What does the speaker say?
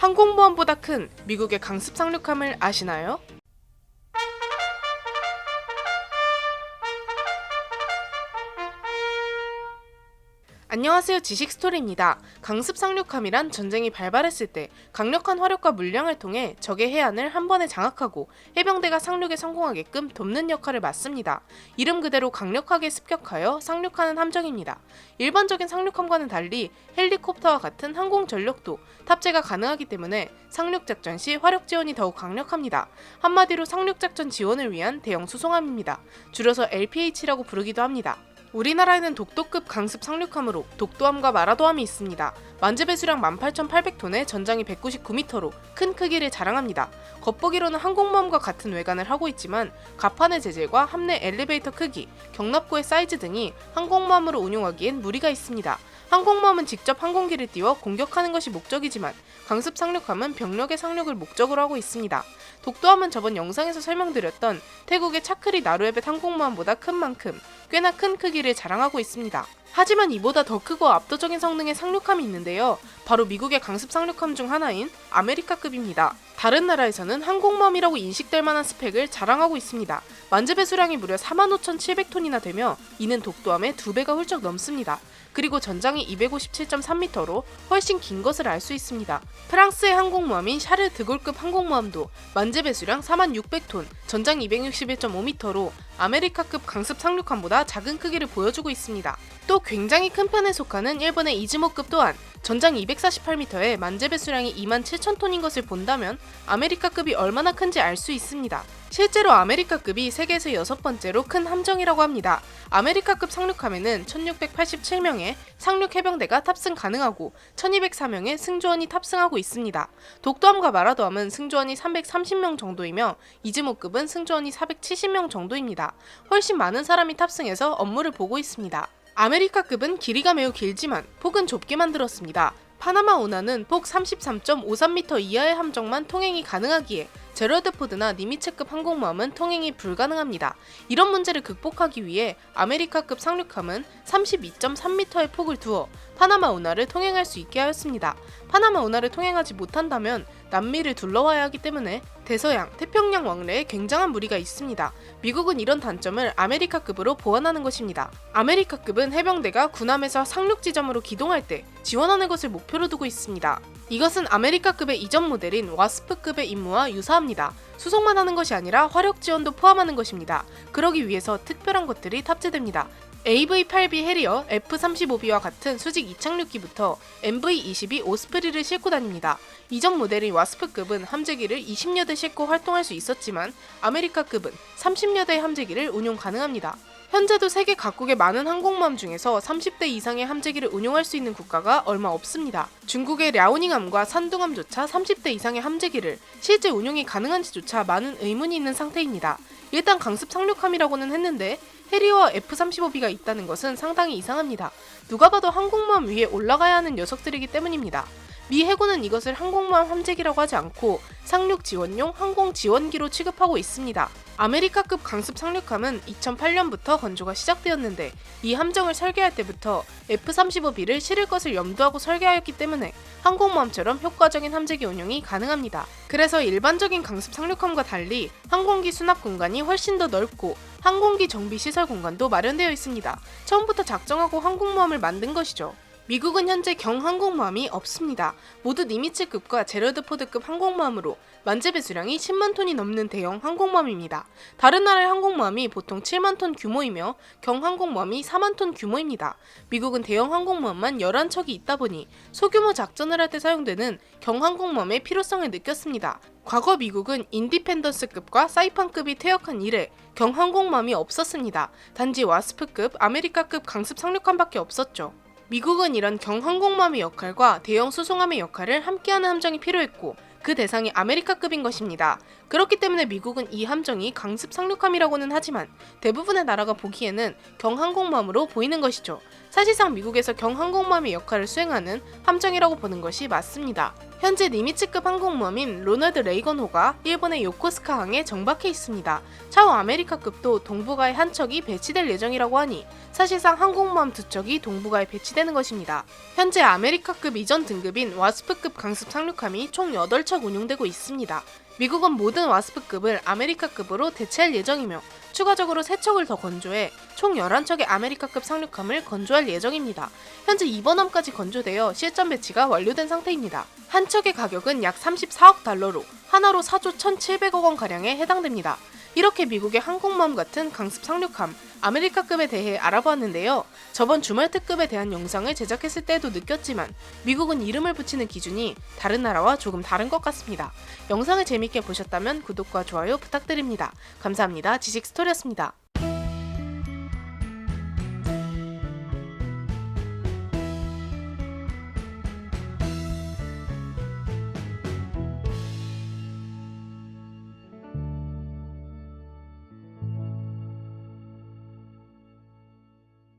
항공모함보다 큰 미국의 강습 상륙함을 아시나요? 안녕하세요 지식스토리입니다. 강습 상륙함이란 전쟁이 발발했을 때 강력한 화력과 물량을 통해 적의 해안을 한 번에 장악하고 해병대가 상륙에 성공하게끔 돕는 역할을 맡습니다. 이름 그대로 강력하게 습격하여 상륙하는 함정입니다. 일반적인 상륙함과는 달리 헬리콥터와 같은 항공 전력도 탑재가 가능하기 때문에 상륙 작전 시 화력 지원이 더욱 강력합니다. 한마디로 상륙 작전 지원을 위한 대형 수송함입니다. 줄여서 LPH라고 부르기도 합니다. 우리나라에는 독도급 강습 상륙함으로 독도함과 마라도함이 있습니다. 만재 배수량 18,800톤에 전장이 199m로 큰 크기를 자랑합니다. 겉보기로는 항공모함과 같은 외관을 하고 있지만 가판의 재질과 함내 엘리베이터 크기, 경납고의 사이즈 등이 항공모함으로 운용하기엔 무리가 있습니다. 항공모함은 직접 항공기를 띄워 공격하는 것이 목적이지만 강습 상륙함은 병력의 상륙을 목적으로 하고 있습니다. 독도함은 저번 영상에서 설명드렸던 태국의 차크리 나루에벳 항공모함보다 큰 만큼 꽤나 큰 크기를 자랑하고 있습니다. 하지만 이보다 더 크고 압도적인 성능의 상륙함이 있는데요. 바로 미국의 강습 상륙함 중 하나인 아메리카급입니다. 다른 나라에서는 항공모함이라고 인식될 만한 스펙을 자랑하고 있습니다. 만재 배수량이 무려 45,700톤이나 되며 이는 독도함의 두 배가 훌쩍 넘습니다. 그리고 전장이 257.3m로 훨씬 긴 것을 알 수 있습니다. 프랑스의 항공모함인 샤르 드골급 항공모함도 만재 배수량 4,600톤, 전장 261.5m로 아메리카급 강습 상륙함보다 작은 크기를 보여주고 있습니다. 또 굉장히 큰 편에 속하는 일본의 이즈모급 또한 전장 248m에 만재 배수량이 27,000톤인 것을 본다면 아메리카급이 얼마나 큰지 알 수 있습니다. 실제로 아메리카급이 세계에서 여섯 번째로 큰 함정이라고 합니다. 아메리카급 상륙함에는 1687명의 상륙 해병대가 탑승 가능하고 1204명의 승조원이 탑승하고 있습니다. 독도함과 마라도함은 승조원이 330명 정도이며 이즈모급은 승조원이 470명 정도입니다. 훨씬 많은 사람이 탑승해서 업무를 보고 있습니다. 아메리카급은 길이가 매우 길지만 폭은 좁게 만들었습니다. 파나마 운하는 폭 33.53m 이하의 함정만 통행이 가능하기에 제러드 포드나 니미츠급 항공모함은 통행이 불가능합니다. 이런 문제를 극복하기 위해 아메리카급 상륙함은 32.3m의 폭을 두어 파나마 운하를 통행할 수 있게 하였습니다. 파나마 운하를 통행하지 못한다면 남미를 둘러와야 하기 때문에 대서양, 태평양 왕래에 굉장한 무리가 있습니다. 미국은 이런 단점을 아메리카급으로 보완하는 것입니다. 아메리카급은 해병대가 군함에서 상륙 지점으로 기동할 때 지원하는 것을 목표로 두고 있습니다. 이것은 아메리카급의 이전 모델인 와스프급의 임무와 유사합니다. 수송만 하는 것이 아니라 화력 지원도 포함하는 것입니다. 그러기 위해서 특별한 것들이 탑재됩니다. AV-8B 해리어 F-35B와 같은 수직 이착륙기부터 MV-22 오스프리를 싣고 다닙니다. 이전 모델인 와스프급은 함재기를 20여 대 싣고 활동할 수 있었지만 아메리카급은 30여 대의 함재기를 운용 가능합니다. 현재도 세계 각국의 많은 항공모함 중에서 30대 이상의 함재기를 운용할 수 있는 국가가 얼마 없습니다. 중국의 랴오닝함과 산둥함조차 30대 이상의 함재기를 실제 운용이 가능한지조차 많은 의문이 있는 상태입니다. 일단 강습 상륙함이라고는 했는데 해리와 F-35B가 있다는 것은 상당히 이상합니다. 누가 봐도 항공모함 위에 올라가야 하는 녀석들이기 때문입니다. 미 해군은 이것을 항공모함 함재기라고 하지 않고 상륙 지원용 항공 지원기로 취급하고 있습니다. 아메리카급 강습 상륙함은 2008년부터 건조가 시작되었는데 이 함정을 설계할 때부터 F-35B를 실을 것을 염두하고 설계하였기 때문에 항공모함처럼 효과적인 함재기 운용이 가능합니다. 그래서 일반적인 강습 상륙함과 달리 항공기 수납 공간이 훨씬 더 넓고 항공기 정비 시설 공간도 마련되어 있습니다. 처음부터 작정하고 항공모함을 만든 것이죠. 미국은 현재 경항공모함이 없습니다. 모두 니미츠급과 제러드포드급 항공모함으로 만재 배 수량이 10만 톤이 넘는 대형 항공모함입니다. 다른 나라의 항공모함이 보통 7만 톤 규모이며 경항공모함이 4만 톤 규모입니다. 미국은 대형 항공모함만 11척이 있다 보니 소규모 작전을 할 때 사용되는 경항공모함의 필요성을 느꼈습니다. 과거 미국은 인디펜던스급과 사이판급이 퇴역한 이래 경항공모함이 없었습니다. 단지 와스프급, 아메리카급 강습 상륙함밖에 없었죠. 미국은 이런 경항공모함의 역할과 대형 수송함의 역할을 함께하는 함정이 필요했고 그 대상이 아메리카급인 것입니다. 그렇기 때문에 미국은 이 함정이 강습 상륙함이라고는 하지만 대부분의 나라가 보기에는 경항공모함으로 보이는 것이죠. 사실상 미국에서 경항공모함의 역할을 수행하는 함정이라고 보는 것이 맞습니다. 현재 니미츠급 항공모함인 로널드 레이건호가 일본의 요코스카항에 정박해 있습니다. 차후 아메리카급도 동북아에 한 척이 배치될 예정이라고 하니 사실상 항공모함 두 척이 동북아에 배치되는 것입니다. 현재 아메리카급 이전 등급인 와스프급 강습 상륙함이 총 8척 운용되고 있습니다. 미국은 모든 와스프급을 아메리카급으로 대체할 예정이며 추가적으로 3척을 더 건조해 총 11척의 아메리카급 상륙함을 건조할 예정입니다. 현재 이번함까지 건조되어 실전 배치가 완료된 상태입니다. 한 척의 가격은 약 34억 달러로 하나로 4조 1,700억 원 가량에 해당됩니다. 이렇게 미국의 항공모함 같은 강습 상륙함 아메리카급에 대해 알아보았는데요. 저번 주말 특급에 대한 영상을 제작했을 때도 느꼈지만 미국은 이름을 붙이는 기준이 다른 나라와 조금 다른 것 같습니다. 영상을 재밌게 보셨다면 구독과 좋아요 부탁드립니다. 감사합니다. 지식 스토리였습니다.